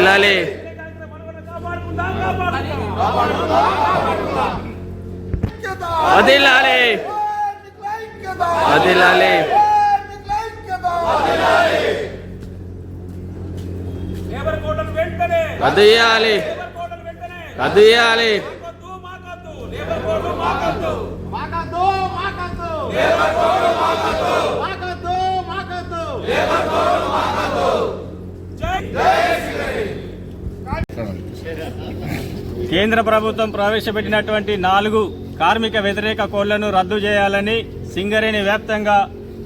వెళ్ళాలి. వదిలాలి. వదిలాలి. కదియాలి కదియాలి మాకద్దు మాకద్దు మాకద్దు మాకద్దు మాకద్దు జై కేంద్ర ప్రభుత్వం ప్రవేశపెట్టినటువంటి నాలుగు కార్మిక వ్యతిరేక కోళ్ళను రద్దు చేయాలని సింగరేణి వ్యాప్తంగా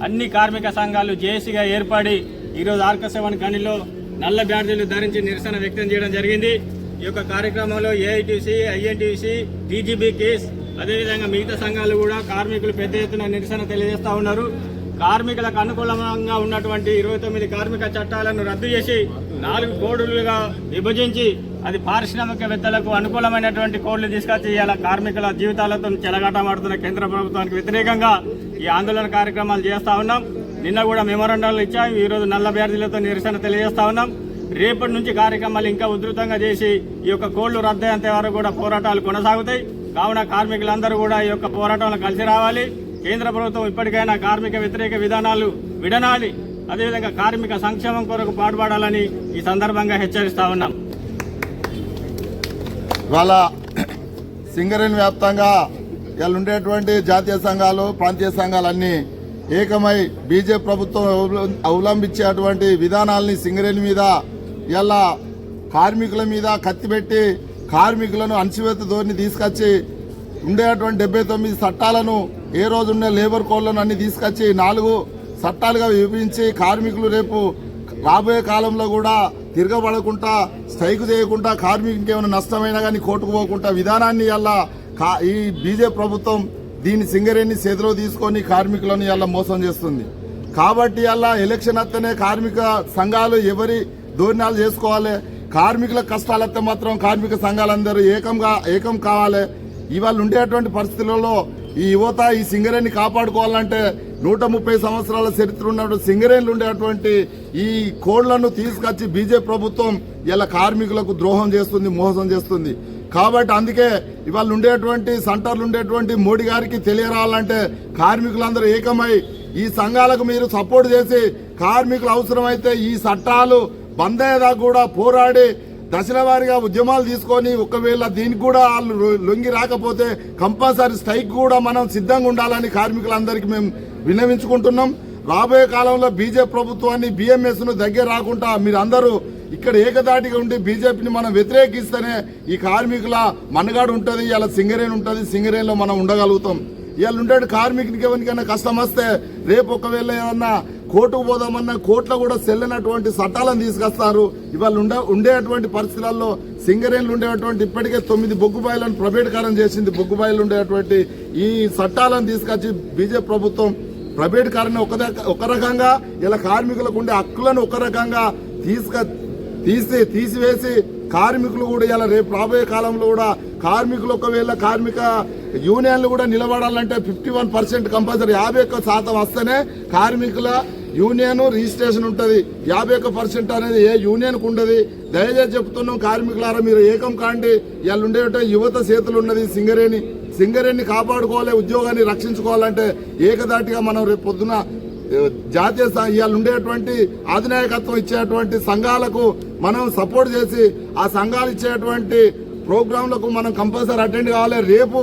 అన్ని కార్మిక సంఘాలు జేఏసీగా ఏర్పడి ఈరోజు ఆర్కసెవన్ గనిలో నల్ల బ్యాడ్జీలు ధరించి నిరసన వ్యక్తం చేయడం జరిగింది. ఈ యొక్క కార్యక్రమంలో ఏఐటీసీ ఐఎన్టీసీ టీజీబీ కేస్ అదేవిధంగా మిగతా సంఘాలు కూడా కార్మికులు పెద్ద ఎత్తున నిరసన తెలియజేస్తా ఉన్నారు. కార్మికులకు అనుకూలంగా ఉన్నటువంటి ఇరవై తొమ్మిది కార్మిక చట్టాలను రద్దు చేసి నాలుగు కోడులుగా విభజించి అది పారిశ్రామికవేత్తలకు అనుకూలమైనటువంటి కోడ్లు తీసుకొచ్చి ఇలా కార్మికుల జీవితాలతో చెలగాటమాడుతున్న కేంద్ర ప్రభుత్వానికి వ్యతిరేకంగా ఈ ఆందోళన కార్యక్రమాలు చేస్తూ ఉన్నాం. నిన్న కూడా మెమోరండాలు ఇచ్చాం. ఈరోజు నల్ల బ్యాడ్జీలతో నిరసన తెలియజేస్తా ఉన్నాం. రేపటి నుంచి కార్యక్రమాలు ఇంకా ఉధృతంగా చేసి ఈ యొక్క కోళ్ళు రద్దయ్యేంత వరకు కూడా పోరాటాలు కొనసాగుతాయి. కావున కార్మికులందరూ కూడా ఈ యొక్క పోరాటంలో కలిసి రావాలి. కేంద్ర ప్రభుత్వం ఇప్పటికైనా కార్మిక వ్యతిరేక విధానాలు విడనాలి. అదేవిధంగా కార్మిక సంక్షేమం కొరకు పాటుపడాలని ఈ సందర్భంగా హెచ్చరిస్తా ఉన్నాం. ఇవాళ సింగరేణి వ్యాప్తంగా ఇలా ఉండేటువంటి జాతీయ సంఘాలు ప్రాంతీయ సంఘాలన్నీ ఏకమై బీజేపీ ప్రభుత్వం అవలంబించేటువంటి విధానాల్ని సింగరేణి మీద ఇలా కార్మికుల మీద కత్తిపెట్టి కార్మికులను అణచివేత ధోరణి తీసుకొచ్చి ఉండేటువంటి డెబ్బై తొమ్మిది చట్టాలను ఏ రోజు ఉండే లేబర్ కోడ్లను అన్ని తీసుకొచ్చి నాలుగు చట్టాలుగా విభజించి కార్మికులు రేపు రాబోయే కాలంలో కూడా తిరగబడకుండా స్ట్రైక్ చేయకుండా కార్మికునికి ఏమైనా నష్టమైనా కానీ కోర్టుకు పోకుండా విధానాన్ని అలా ఈ బీజేపీ ప్రభుత్వం దీని సింగరేణి చేతిలో తీసుకొని కార్మికులను ఇలా మోసం చేస్తుంది. కాబట్టి అలా ఎలక్షన్ వస్తేనే కార్మిక సంఘాలు ఎవరి దూరణాలు చేసుకోవాలి? కార్మికుల కష్టాలు వస్తే మాత్రం కార్మిక సంఘాలందరూ ఏకంగా ఏకం కావాలి. ఇవాళ ఉండేటువంటి పరిస్థితులలో ఈ యువత ఈ సింగరేణి కాపాడుకోవాలంటే నూట ముప్పై సంవత్సరాల చరిత్ర ఉన్నటువంటి సింగరేణులు ఉండేటువంటి ఈ కోళ్ళను తీసుకొచ్చి బీజేపీ ప్రభుత్వం ఇలా కార్మికులకు ద్రోహం చేస్తుంది మోసం చేస్తుంది. కాబట్టి అందుకే ఇవాళ ఉండేటువంటి సెంటర్లు ఉండేటువంటి మోడీ గారికి తెలియరావాలంటే కార్మికులందరూ ఏకమై ఈ సంఘాలకు మీరు సపోర్ట్ చేసి కార్మికులు అవసరమైతే ఈ చట్టాలు బంద్ కూడా పోరాడి దశల వారిగా ఉద్యమాలు తీసుకొని ఒకవేళ దీనికి కూడా వాళ్ళు లొంగి రాకపోతే కంపల్సరీ స్ట్రైక్ కూడా మనం సిద్ధంగా ఉండాలని కార్మికులందరికీ మేము విన్నవించుకుంటున్నాం. రాబోయే కాలంలో బీజేపీ ప్రభుత్వాన్ని బీఎంఎస్ను దగ్గర రాకుండా మీరందరూ ఇక్కడ ఏకదాటిగా ఉండి బీజేపీని మనం వ్యతిరేకిస్తేనే ఈ కార్మికుల మనగాడు ఉంటుంది ఇలా సింగరేణి ఉంటుంది సింగరేణిలో మనం ఉండగలుగుతాం. ఇవాళ ఉండేటి కార్మికునికి ఎవరికైనా కష్టం వస్తే రేపు ఒకవేళ ఏమన్నా కోర్టుకు పోదామన్నా కోర్టులో కూడా సెల్లినటువంటి చట్టాలను తీసుకొస్తారు. ఇవాళ ఉండే ఉండేటువంటి పరిస్థితులలో సింగరేణులు ఉండేటువంటి ఇప్పటికే తొమ్మిది బొగ్గుబాయిలను ప్రైవేటీకరణ చేసింది. బొగ్గుబాయిలు ఉండేటువంటి ఈ చట్టాలను తీసుకొచ్చి బీజేపీ ప్రభుత్వం ప్రైవేట్ కారుని ఒక రక- ఒక రకంగా ఇలా కార్మికులకు ఉండే హక్కులను ఒక రకంగా తీసుక తీసి తీసివేసి కార్మికులు కూడా ఇలా రేపు రాబోయే కాలంలో కూడా కార్మికులు ఒకవేళ కార్మిక యూనియన్లు కూడా నిలబడాలంటే ఫిఫ్టీ వన్ పర్సెంట్ కంపల్సరీ యాభై ఒక్క శాతం వస్తేనే కార్మికుల యూనియన్ రిజిస్ట్రేషన్ ఉంటుంది. యాభై ఒక్క పర్సెంట్ అనేది ఏ యూనియన్కు ఉండదు. దయచేసి చెప్తున్నాం కార్మికులారా మీరు ఏకం కాండి. వీళ్ళు ఉండే యువత చేతులు ఉన్నది సింగరేణి. సింగరేణిని కాపాడుకోవాలి ఉద్యోగాన్ని రక్షించుకోవాలంటే ఏకదాటిగా మనం రేపు పొద్దున జాతీయ ఇవాళ ఉండేటువంటి అధినాయకత్వం ఇచ్చేటువంటి సంఘాలకు మనం సపోర్ట్ చేసి ఆ సంఘాలు ఇచ్చేటువంటి ప్రోగ్రాంలకు మనం కంపల్సరీ అటెండ్ కావాలి. రేపు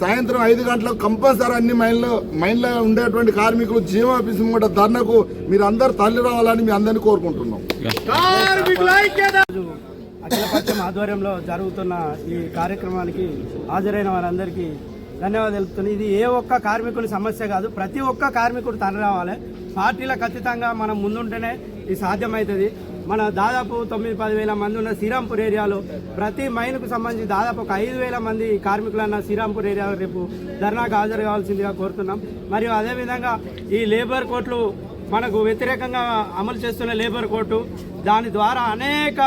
సాయంత్రం ఐదు గంటలకు కంపల్సరీ అన్ని మైన్లో మైన్లో ఉండేటువంటి కార్మికులు జీవో కూడా ధర్నకు మీరు అందరు తల్లి రావాలని మీ అందరినీ కోరుకుంటున్నాం. అఖిలపక్షం ఆధ్వర్యంలో జరుగుతున్న ఈ కార్యక్రమానికి హాజరైన వారందరికీ ధన్యవాదాలు తెలుపుతున్నాను ఇది ఏ ఒక్క కార్మికుని సమస్య కాదు ప్రతి ఒక్క కార్మికుడు తన రావాలి. పార్టీలకు ఖచ్చితంగా మనం ముందుంటేనే ఇది సాధ్యమవుతుంది మన దాదాపు తొమ్మిది పది వేల మంది ఉన్న శ్రీరాంపూర్ ఏరియాలో ప్రతి మైన్కు సంబంధించి దాదాపు ఒక ఐదు వేల మంది కార్మికులన్న శ్రీరాంపూర్ ఏరియా రేపు ధర్నాకు హాజరు కావాల్సిందిగా కోరుతున్నాం. మరియు అదేవిధంగా ఈ లేబర్ కోర్టులు మనకు వ్యతిరేకంగా అమలు చేస్తున్న లేబర్ కోర్టు దాని ద్వారా అనేక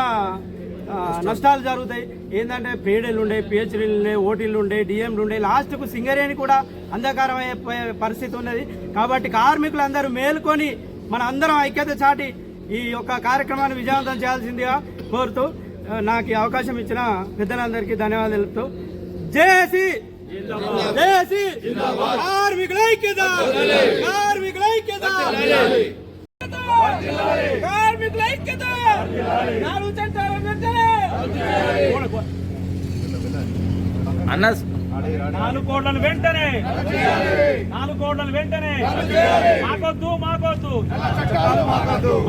నష్టాలు జరుగుతాయి. ఏంటంటే పేడలు ఉండే పిహెచ్డీలు ఉండే ఓటీలు ఉండే డిఎంలు ఉండే లాస్ట్కు సింగరేణి కూడా అంధకారం అయిపోయే పరిస్థితి ఉన్నది. కాబట్టి కార్మికులు అందరూ మేలుకొని మన అందరం ఐక్యత చాటి ఈ యొక్క కార్యక్రమాన్ని విజయవంతం చేయాల్సిందిగా కోరుతూ నాకు ఈ అవకాశం ఇచ్చిన పెద్దలందరికీ ధన్యవాదాలు తెలుపుతూ జేసి జేసి కార్మికుల ఐక్యత కార్మికుల ఐక్యత కార్మికుల ఐక్యత నాలుగు అన్న నాలుగు కోట్లను వెంటనే. నాలుగు కోట్లను వెంటనే. మాకొద్దు మాకొద్దు.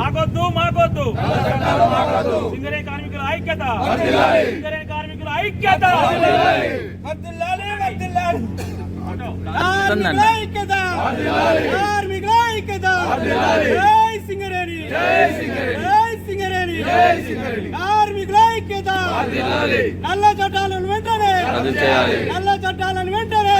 మాకొద్దు మాకొద్దు. సింగరే కార్మికుల ఐక్యత. సింగరే కార్మికుల ఐక్యత. కార్మికుల ఐక్యత. కార్మికుల ఐక్యత. జై సింగరేణి. జై సింగరేణి. కార్మికుల ఐక్యత. నల్ల చట్టాలను వెంటనే. నల్ల చట్టాలను వెంటనే.